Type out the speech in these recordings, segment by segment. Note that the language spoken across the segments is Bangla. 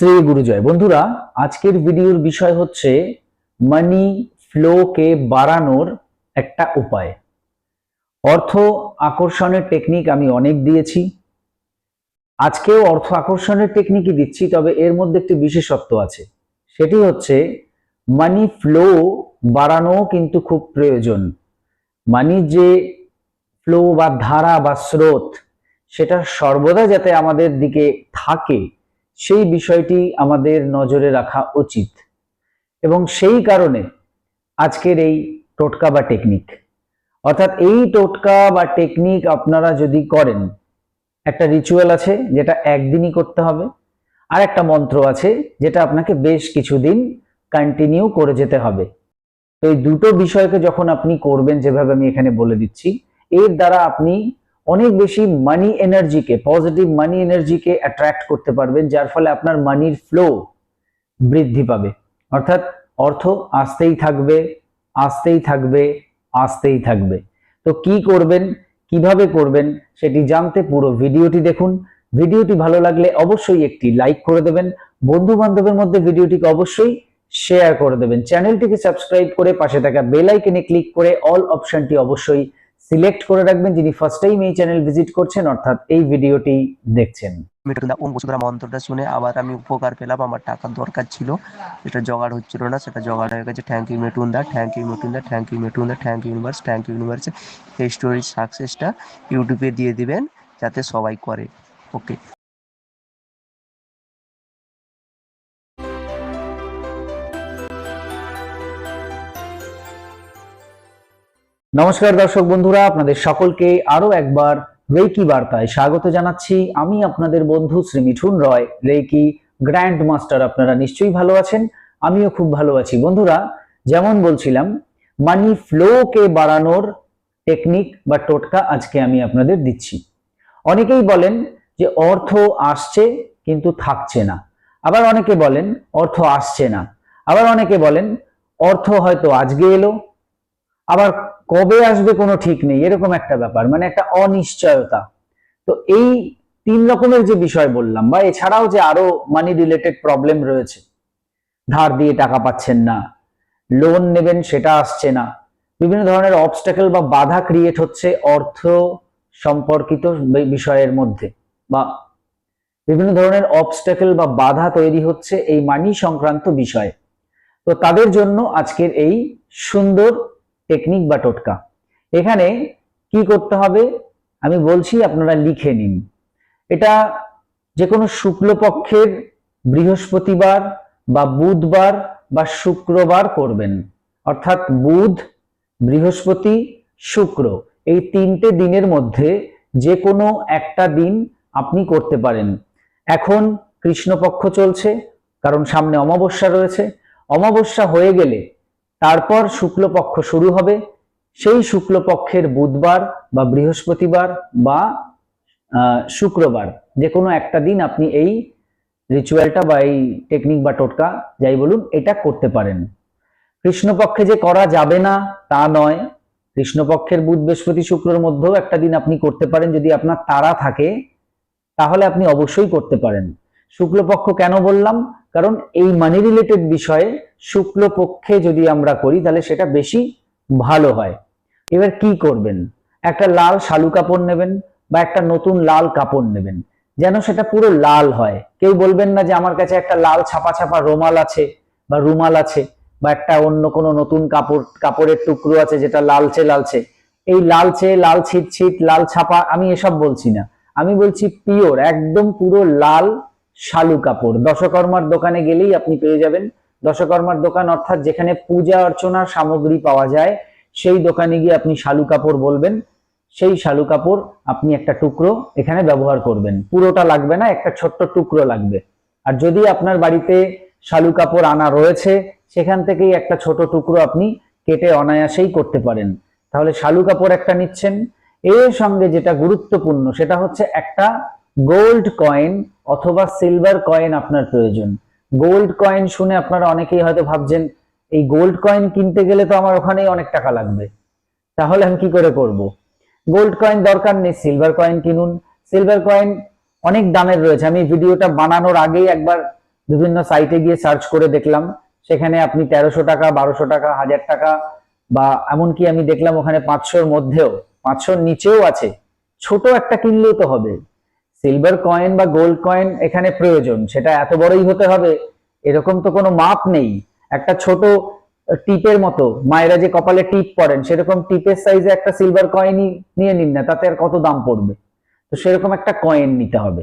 শ্রী গুরুজয়। বন্ধুরা, আজকের ভিডিওর বিষয় হচ্ছে মানি ফ্লোকে বাড়ানোর একটা উপায়। অর্থ আকর্ষণের টেকনিক আমি অনেক দিয়েছি। আজকেও অর্থ আকর্ষণের টেকনিকই দিচ্ছি, তবে এর মধ্যে একটি বিশেষত্ব আছে। সেটি হচ্ছে মানি ফ্লো বাড়ানো কিন্তু খুব প্রয়োজন। মানি যে ফ্লো বা ধারা বা স্রোত, সেটা সর্বদা যাতে আমাদের দিকে থাকে সেই বিষয়টি আমাদের নজরে রাখা উচিত। এবং সেই কারণে আজকের এই টোটকা বা টেকনিক, অর্থাৎ এই টোটকা বা টেকনিক আপনারা যদি করেন, একটা রিচুয়াল আছে যেটা একদিনই করতে হবে, আর একটা মন্ত্র আছে যেটা আপনাকে বেশ কিছুদিন কন্টিনিউ করে যেতে হবে। তো এই দুটো বিষয়কে যখন আপনি করবেন, যেভাবে আমি এখানে বলে দিচ্ছি, এর দ্বারা আপনি অনেক বেশি মানি এনার্জিকে পজিটিভ মানি এনার্জিকে অ্যাট্রাক্ট করতে পারবেন, যার ফলে আপনার মানির ফ্লো বৃদ্ধি পাবে। অর্থাৎ অর্থ আসতেই থাকবে আসতেই থাকবে আসতেই থাকবে। তো কি করবেন, কীভাবে করবেন, সেটি জানতে পুরো ভিডিওটি দেখুন। ভিডিওটি ভালো লাগলে অবশ্যই একটি লাইক করে দেবেন। বন্ধু বান্ধবের মধ্যে ভিডিওটিকে অবশ্যই শেয়ার করে দেবেন। চ্যানেলটিকে সাবস্ক্রাইব করে পাশে থাকা বেল আইকনে ক্লিক করে অল অপশনটি অবশ্যই সিলেক্ট করে রাখবেন যিনি ফার্স্ট টাইম এই চ্যানেল ভিজিট করছেন, অর্থাৎ এই ভিডিওটি দেখছেন। মেটুদা ওম বসুন্ধরা মন্ত্রটা শুনে আবার আমি উপকার পেলাম, আমার টাকার দরকার ছিল। এটা জোগাড় হচ্ছিল না, সেটা জোগাড় হয়ে গেছে থ্যাংক ইউ মেটুনদা থ্যাংক ইউ মেটুনদা thank you মেটুনদা thank you universe thank you universe এই স্টোরির সাকসেসটা ইউটিউবে দিয়ে দিবেন, যাতে সবাই করে। ওকে নমস্কার দর্শক বন্ধুরা, আপনাদের সকলকে আরও একবার রেকি বার্তায় স্বাগত জানাচ্ছি। আমি আপনাদের বন্ধু Shri Mithun Roy reiki grand master আপনারা নিশ্চয়ই ভালো আছেন? আমিও খুব ভালো আছি। বন্ধুরা, যেমন বলছিলাম, মানি ফ্লোকে বাড়ানোর টেকনিক বা টোটকা আজকে আমি আপনাদের দিচ্ছি। অনেকেই বলেন যে অর্থ আসছে কিন্তু থাকছে না। আবার অনেকে বলেন অর্থ আসছে না। আবার অনেকে বলেন অর্থ হয়তো আজকে এলো আবার কবে আসবে কোনো ঠিক নেই, এরকম একটা ব্যাপার মানে একটা অনিশ্চয়তা। তো এই তিন রকমের যে বিষয় বললাম, বা এছাড়াও যে আরও মানি রিলেটেড প্রবলেম রয়েছে, ধার দিয়ে টাকা পাচ্ছেন না লোন নেবেন সেটা আসছে না, বিভিন্ন ধরনের অবস্টাকেল বা বাধা ক্রিয়েট হচ্ছে অর্থ সম্পর্কিত বিষয়ের মধ্যে, বা বিভিন্ন ধরনের অবস্টাকেল বা বাধা তৈরি হচ্ছে এই মানি সংক্রান্ত বিষয়ে। তো তাদের জন্য আজকের এই সুন্দর টেকনিক বা টোটকা। এখানে কি করতে হবে? আমি বলছি আপনারা লিখে নিন। এটা যে কোনো শুক্লপক্ষের বৃহস্পতিবার বা বুধবার বা শুক্রবার করবেন। অর্থাৎ বুধ, বৃহস্পতি, শুক্র এই তিনটে দিনের মধ্যে যে কোনো একটা দিন আপনি করতে পারেন। এখন কৃষ্ণপক্ষ চলছে, কারণ সামনে অমাবস্যা রয়েছে। অমাবস্যা হয়ে গেলে তারপর শুক্লপক্ষ শুরু হবে। সেই শুক্লপক্ষের বুধবার বা বৃহস্পতিবার বা শুক্রবার যে কোনো একটা দিন আপনি এই রিচুয়ালটা বা এই টেকনিক বা টোটকা, যাই বলুন, এটা করতে পারেন। কৃষ্ণপক্ষে যে করা যাবে না, তা নয়। কৃষ্ণপক্ষের বুধ, বৃহস্পতি, শুক্রর মধ্যেও একটা দিন আপনি করতে পারেন। যদি আপনার তারা থাকে, তাহলে আপনি অবশ্যই করতে পারেন। শুক্লপক্ষ কেন বললাম? কারণ এই মানি রিলেটেড বিষয়ে শুক্লপক্ষে যদি আমরা করি, তাহলে সেটা বেশি ভালো হয়। এবার কি করবেন? একটা লাল শালু কাপড় নেবেন বা একটা নতুন লাল কাপড় নেবেন, যেন সেটা পুরো লাল হয়। কেউ বলবেন না যে আমার কাছে একটা লাল ছাপা ছাপা রোমাল আছে বা রুমাল আছে বা একটা অন্য কোনো নতুন কাপড়, কাপড়ের টুকরো আছে যেটা লালচে লালচে। এই লালচে, লাল ছিট ছিট, লাল ছাপা, আমি এসব বলছি না। আমি বলছি পিওর, একদম পুরো লাল শালু কাপড়। দশকর্মার দোকানে গেলেই আপনি পেয়ে যাবেন। দশকর্মার দোকান অর্থাৎ যেখানে পূজা অর্চনার সামগ্রী পাওয়া যায়, সেই দোকানে গিয়ে আপনি শালু কাপড় বলবেন। সেই শালু কাপড় আপনি একটা টুকরো এখানে ব্যবহার করবেন। পুরোটা লাগবে না, একটা ছোট্ট টুকরো লাগবে। আর যদি আপনার বাড়িতে শালু কাপড় আনা রয়েছে, সেখান থেকেই একটা ছোট টুকরো আপনি কেটে অনায়াসেই করতে পারেন। তাহলে শালু কাপড় একটা নিচ্ছেন। এর সঙ্গে যেটা গুরুত্বপূর্ণ, সেটা হচ্ছে একটা গোল্ড কয়েন অথবা সিলভার কয়েন আপনার প্রয়োজন। গোল্ড কয়েন শুনে আপনারা অনেকেই হয়তো ভাবছেন, এই গোল্ড কয়েন কিনতে গেলে তো আমার ওখানেই অনেক টাকা লাগবে। তাহলে আমি কি করে করব? গোল্ড কয়েন দরকার নেই সিলভার কয়েন কিনুন। সিলভার কয়েন অনেক দামের রয়েছে। আমি ভিডিওটা বানানোর আগেই একবার বিভিন্ন সাইটে গিয়ে সার্চ করে দেখলাম। সেখানে আপনি তেরোশো টাকা, বারোশো টাকা, হাজার টাকা বা এমনকি আমি দেখলাম ওখানে পাঁচশোর মধ্যেও, পাঁচশোর নিচেও আছে। ছোট একটা কিনলেও তো হবে। সিলভার কয়েন বা গোল্ড কয়েন এখানে প্রয়োজন, সেটা এত বড়ই হতে হবে, এরকম তো কোনো মাপ নেই। একটা ছোট টিপের মতো, মায়েরা যে কপালে টিপ পরেন, সেরকম টিপের সাইজে একটা সিলভার কয়েনই নিয়ে নিন না, তাতে আর কত দাম পড়বে? তো সেরকম একটা কয়েন নিতে হবে।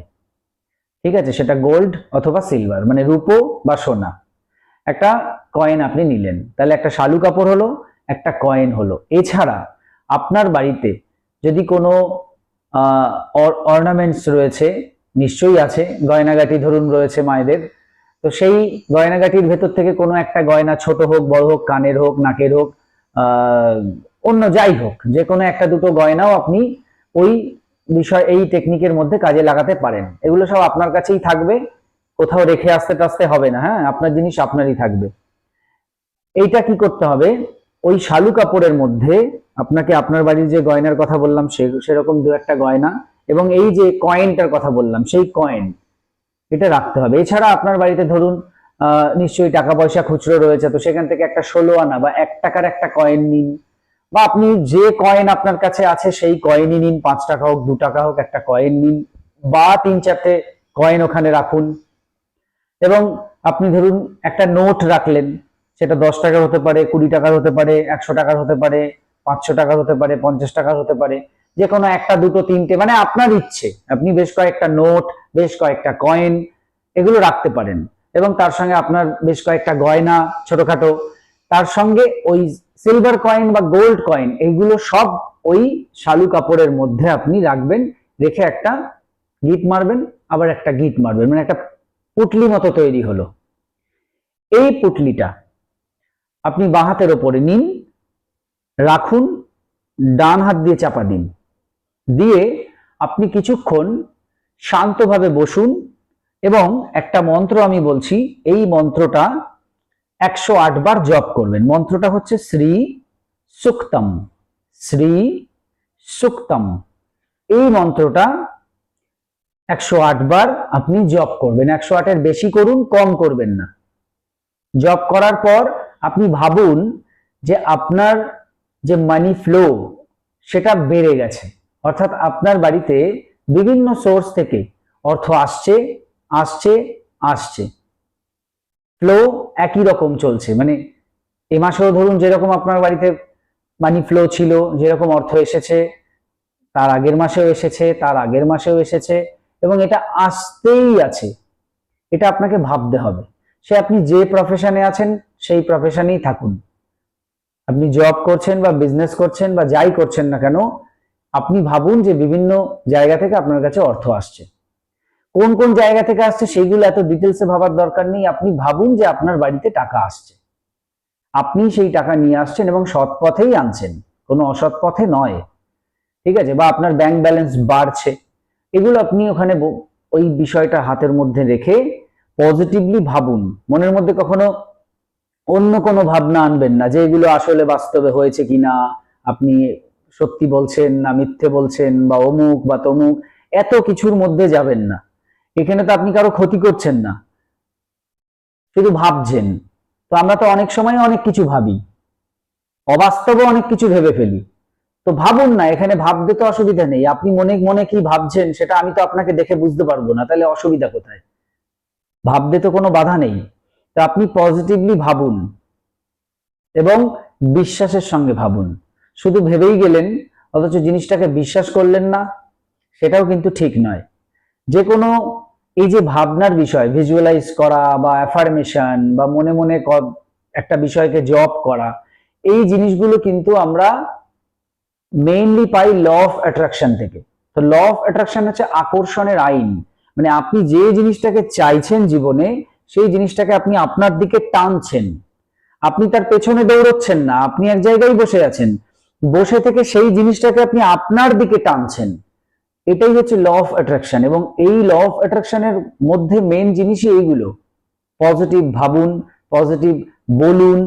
ঠিক আছে, সেটা গোল্ড অথবা সিলভার মানে রূপো বা সোনা। একটা কয়েন আপনি নিলেন, তাহলে একটা শালু কাপড় হলো, একটা কয়েন হলো। এছাড়া আপনার বাড়িতে যদি কোনো অর্নামেন্টস রয়েছে, নিশ্চয়ই আছে, গয়নাগাটি ধরুন রয়েছে মায়েদের। তো সেই গয়নাগাটির ভেতর থেকে কোনো একটা গয়না ছোট হোক, বড় হোক, কানের হোক, নাকের হোক অন্য যাই হোক, যে কোনো একটা দুটো গয়নাও আপনি ওই বিষয়, এই টেকনিকের মধ্যে কাজে লাগাতে পারেন। এগুলো সব আপনার কাছেই থাকবে, কোথাও রেখে আসতে টাসতে হবে না হ্যাঁ? আপনার জিনিস আপনারই থাকবে। এইটা কি করতে হবে? ওই শালু কাপড়ের মধ্যে আপনাকে আপনার বাড়ির যে গয়নার কথা বললাম, সে, সেরকম দু একটা গয়না এবং এই যে কয়েনটার কথা বললাম, সেই কয়েন এটা রাখতে হবে। এছাড়া আপনার বাড়িতে ধরুন নিশ্চয়ই টাকা পয়সা খুচরো রয়েছে, তো সেখান থেকে একটা ষোলো আনা বা এক টাকার একটা কয়েন নিন বা আপনি যে কয়েন আপনার কাছে আছে, সেই কয়েনই নিন, পাঁচ টাকা হোক, দু টাকা হোক, একটা কয়েন নিন বা তিন চারটে কয়েন ওখানে রাখুন। এবং আপনি ধরুন, একটা নোট রাখলেন, সেটা দশ টাকার হতে পারে, কুড়ি টাকার হতে পারে, একশো টাকার হতে পারে পাঁচশো টাকার হতে পারে, পঞ্চাশ টাকার হতে পারে, যে কোনো একটা, দুটো, তিনটে মানে আপনার ইচ্ছে। আপনি বেশ কয়েকটা নোট, বেশ কয়েকটা কয়েন, এগুলো রাখতে পারেন। এবং তার সঙ্গে আপনার বেশ কয়েকটা গয়না ছোটখাটো। তার সঙ্গে ওই সিলভার কয়েন বা গোল্ড কয়েন এইগুলো সব ওই শালু কাপড়ের মধ্যে আপনি রাখবেন, রেখে একটা গিট মারবেন, আবার একটা গিট মারবেন মানে একটা পুটলি মতো তৈরি হলো। এই পুটলিটা আপনি বাঁ হাতের ওপরে নিন রাখুন, ডান হাত দিয়ে চাপা দিন। দিয়ে আপনি কিছুক্ষণ শান্তভাবে বসুন এবং একটা মন্ত্র আমি বলছি, এই মন্ত্রটা একশো আট বার জপ করবেন মন্ত্রটা হচ্ছে শ্রী সুক্তম শ্রী সুক্তম। এই মন্ত্রটা একশো বার আপনি জপ করবেন। একশো আটের বেশি করুন, কম করবেন না। জপ করার পর আপনি ভাবুন যে আপনার যে মানি ফ্লো সেটা বেড়ে গেছে। অর্থাৎ আপনার বাড়িতে বিভিন্ন সোর্স থেকে অর্থ আসছে আসছে আসছে। ফ্লো একই রকম চলছে। মানে এ মাসেও ধরুন যেরকম আপনার বাড়িতে মানি ফ্লো ছিল, যেরকম অর্থ এসেছে, তার আগের মাসেও এসেছে, তার আগের মাসেও এসেছে, এবং এটা আসতেই আছে। এটা আপনাকে ভাবতে হবে। সে আপনি যে প্রফেশনে আছেন, সেই প্রফেশনেই থাকুন। আপনি জব করছেন বা বিজনেস করছেন বা যাই করছেন না কেন, আপনি ভাবুন যে বিভিন্ন জায়গা থেকে আপনার কাছে অর্থ আসছে। কোন কোন জায়গা থেকে আসছে সেইগুলো এত ডিটেলসে ভাবার দরকার নেই। আপনি ভাবুন যে আপনার বাড়িতে টাকা আসছে। আপনি সেই টাকা নিয়ে আসছেন এবং সৎ পথেই আনছেন। কোনো অসৎ পথে নয়। ঠিক আছে? বা আপনার ব্যাংক ব্যালেন্স বাড়ছে। এগুলো আপনি ওখানে ওই বিষয়টা হাতের মধ্যে রেখে পজিটিভলি ভাবুন। মনের মধ্যে কখনো অন্য কোনো ভাবনা আনবেন না যে এগুলো আসলে বাস্তবে হয়েছে কিনা, আপনি সত্যি বলছেন না মিথ্যে বলছেন বা অমুক বা তমুক, এত কিছুর মধ্যে যাবেন না। এখানে তো আপনি কারও ক্ষতি করছেন না। শুধু ভাবছেন। তো আমরা তো অনেক সময় অনেক কিছু ভাবি। অবাস্তবে অনেক কিছু ভেবে ফেলি। তো ভাবুন না, এখানে ভাবতে তো অসুবিধা নেই। আপনি মনে মনে কি ভাবছেন সেটা আমি তো আপনাকে দেখে বুঝতে পারব না, তাহলে অসুবিধা কোথায়? ভাবতে তো কোনো বাধা নেই। আপনি পজিটিভলি ভাবুন এবং বিশ্বাসের সঙ্গে ভাবুন। শুধু ভেবেই গেলেন, অথচ জিনিসটাকে বিশ্বাস করলেন না, সেটাও কিন্তু ঠিক নয়। যে কোনো এই যে ভাবনার বিষয় ভিজুয়ালাইজ করা বা অ্যাফার্মেশন বা মনে মনে একটা বিষয়কে জব করা, এই জিনিসগুলো কিন্তু আমরা মেইনলি পাই ল অফ অ্যাট্রাকশন থেকে। তো ল অফ অ্যাট্রাকশন হচ্ছে আকর্ষণের আইন। মানে আপনি যে জিনিসটাকে চাইছেন জীবনে সেই জিনিসটাকে আপনি আপনার দিকে টানছেন। আপনি তার পেছনে দৌড়চ্ছেন না, আপনি এক জায়গায় বসে আছেন। বসে থেকে সেই জিনিসটাকে আপনি আপনার দিকে টানছেন। এটাই হচ্ছে ল অফ অ্যাট্রাকশন এবং এই ল অফ অ্যাট্রাকশনের মধ্যে মেন জিনিসই এইগুলো। পজিটিভ ভাবুন পজিটিভ বলুন,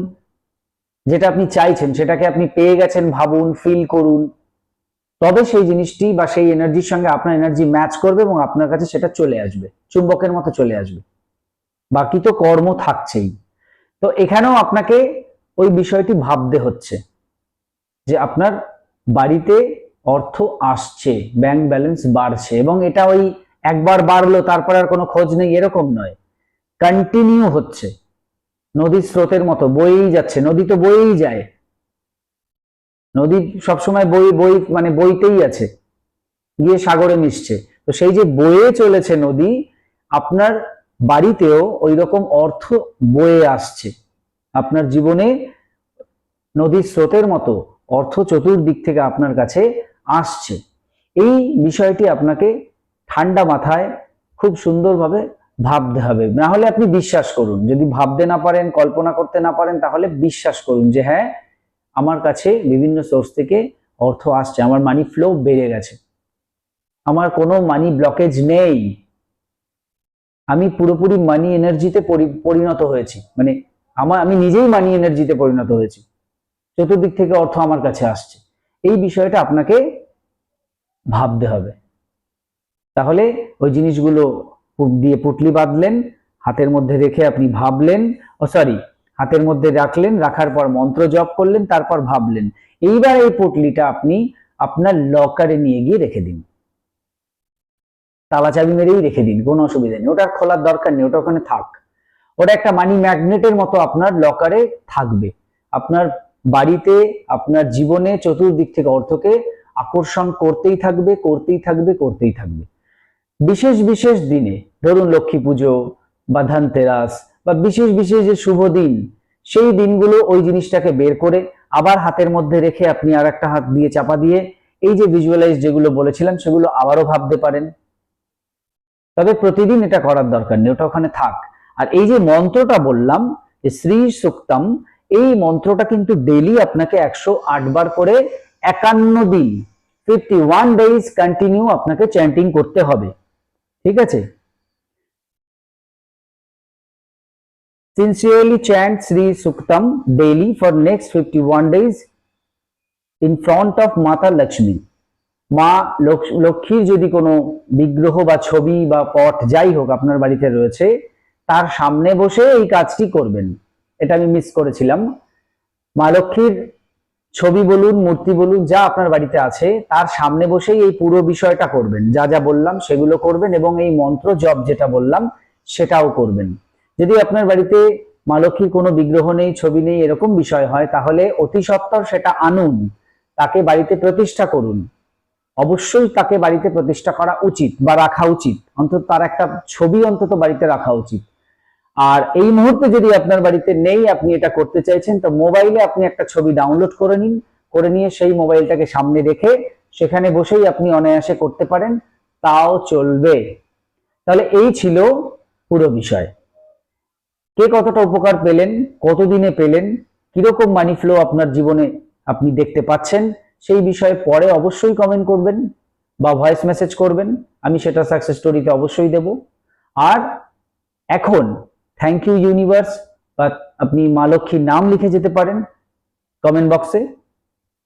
যেটা আপনি চাইছেন, সেটাকে আপনি পেয়ে গেছেন ভাবুন ফিল করুন। তবে সেই জিনিসটি বা সেই এনার্জির সঙ্গে আপনার এনার্জি ম্যাচ করবে এবং আপনার কাছে সেটা চলে আসবে, চুম্বকের মতো চলে আসবে। বাকি তো কর্ম থাকছেই। তো এখানেও আপনাকে ওই বিষয়টি ভাবতে হচ্ছে যে আপনার বাড়িতে অর্থ আসছে ব্যাংক ব্যালেন্স বাড়ছে এবং এটা ওই একবার বাড়লো, তারপর আর কোনো খোঁজ নেই, এরকম নয়। কন্টিনিউ হচ্ছে। নদীর স্রোতের মতো বয়েই যাচ্ছে। নদী তো বয়েই যায়। নদী সবসময় বই বই মানে বইতেই আছে। গিয়ে সাগরে মিশছে। তো সেই যে বয়ে চলেছে নদী, আপনার বাড়িতেও ওই রকম অর্থ বয়ে আসছে। আপনার জীবনে নদীর স্রোতের মতো অর্থ চতুর্দিক থেকে আপনার কাছে আসছে। এই বিষয়টি আপনাকে ঠান্ডা মাথায় খুব সুন্দরভাবে ভাবতে হবে। না হলে আপনি বিশ্বাস করুন। যদি ভাবতে না পারেন, কল্পনা করতে না পারেন, তাহলে বিশ্বাস করুন যে হ্যাঁ আমার কাছে বিভিন্ন সোর্স থেকে অর্থ আসছে। আমার মানি ফ্লো বেড়ে গেছে। আমার কোনো মানি ব্লকেজ নেই। আমি পুরোপুরি মানি এনার্জিতে পরিণত হয়েছি। মানে আমার, আমি নিজেই মানি এনার্জিতে পরিণত হয়েছি। চতুর্দিক থেকে অর্থ আমার কাছে আসছে। এই বিষয়টা আপনাকে ভাবতে হবে। তাহলে ওই জিনিসগুলো দিয়ে পুটলি বাঁধলেন, হাতের মধ্যে রেখে আপনি ভাবলেন, ও সরি হাতের মধ্যে রাখলেন, রাখার পর মন্ত্র জপ করলেন, তারপর ভাবলেন। এইবার এই পুটলিটা আপনি আপনার লকারে নিয়ে গিয়ে রেখে দিন। তালা চাবি মেরেই রেখে দিন, কোনো অসুবিধা নেই। ওটা খোলার দরকার নেই, ওটা ওখানে থাক। ওটা একটা মানি ম্যাগনেটের মতো আপনার লকারে থাকবে। আপনার বাড়িতে, আপনার জীবনে চতুর্দিক থেকে অর্থকে আকর্ষণ করতেই থাকবে করতেই থাকবে করতেই থাকবে। বিশেষ বিশেষ দিনে, ধরুন লক্ষ্মী পুজো বা ধানতেরাস বা বিশেষ বিশেষ যে শুভ দিন, সেই দিনগুলো ওই জিনিসটাকে বের করে আবার হাতের মধ্যে রেখে আপনি আর একটা হাত দিয়ে চাপা দিয়ে, এই যে ভিজুয়ালাইজ যেগুলো বলেছিলাম, সেগুলো আবারও ভাবতে পারেন। তবে প্রতিদিন এটা করার দরকার নেই, ওটা ওখানে থাক। আর এই যে মন্ত্রটা বললাম, যে শ্রী সুক্তম, এই মন্ত্রটা কিন্তু ডেইলি আপনাকে একশো আট বার করে একান্ন দিন ফিফটি ওয়ান ডেজ কন্টিনিউ আপনাকে চ্যান্টিং করতে হবে। ঠিক আছে? Sincerely chant Sri Suktam daily for next 51 days in front of Mata Lakshmi. মা লক্ষ- লক্ষ্মীর যদি কোনো বিগ্রহ বা ছবি বা পট যাই হোক আপনার বাড়িতে রয়েছে, তার সামনে বসে এই কাজটি করবেন। এটা আমি মিস করেছিলাম। মা লক্ষ্মীর ছবি বলুন, মূর্তি বলুন, যা আপনার বাড়িতে আছে, তার সামনে বসেই এই পুরো বিষয়টা করবেন। যা যা বললাম সেগুলো করবেন এবং এই মন্ত্র জপ যেটা বললাম, সেটাও করবেন। যদি আপনার বাড়িতে মা লক্ষ্মীর কোনো বিগ্রহ নেই, ছবি নেই, এরকম বিষয় হয়, তাহলে অতি সত্বর সেটা আনুন। তাকে বাড়িতে প্রতিষ্ঠা করুন। অবশ্যই তাকে বাড়িতে প্রতিষ্ঠা করা উচিত বা রাখা উচিত। অন্তত তার একটা ছবি অন্তত বাড়িতে রাখা উচিত। আর এই মুহূর্তে যদি আপনার বাড়িতে নেই, আপনি এটা করতে চাইছেন, তো মোবাইলে আপনি একটা ছবি ডাউনলোড করে নিন। করে নিয়ে সেই মোবাইলটাকে সামনে রেখে সেখানে বসেই আপনি অনায়াসে করতে পারেন। তাও চলবে। তাহলে এই ছিল পুরো বিষয়। কে কতটা উপকার পেলেন, কতদিনে পেলেন, কীরকম মানি ফ্লো আপনার জীবনে আপনি দেখতে পাচ্ছেন সেই বিষয়ে পরে অবশ্যই কমেন্ট করবেন বা ভয়েস মেসেজ করবেন। আমি সেটা সাকসেস স্টোরিতে অবশ্যই দেব। আর এখন থ্যাংক ইউ ইউনিভার্স বা আপনি মা লক্ষ্মীর নাম লিখে যেতে পারেন কমেন্ট বক্সে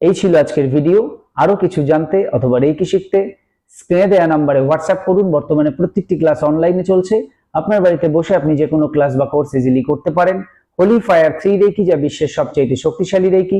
এই ছিল আজকের ভিডিও আরও কিছু জানতে অথবা রেকি শিখতে স্ক্রিনে দেওয়া নাম্বারে হোয়াটসঅ্যাপ করুন। বর্তমানে প্রত্যেকটি ক্লাস অনলাইনে চলছে। আপনার বাড়িতে বসে আপনি যে কোনো ক্লাস বা কোর্স ইজিলি করতে পারেন। হোলি ফায়ার থ্রি রেকি যা বিশ্বের সবচেয়ে শক্তিশালী রেকি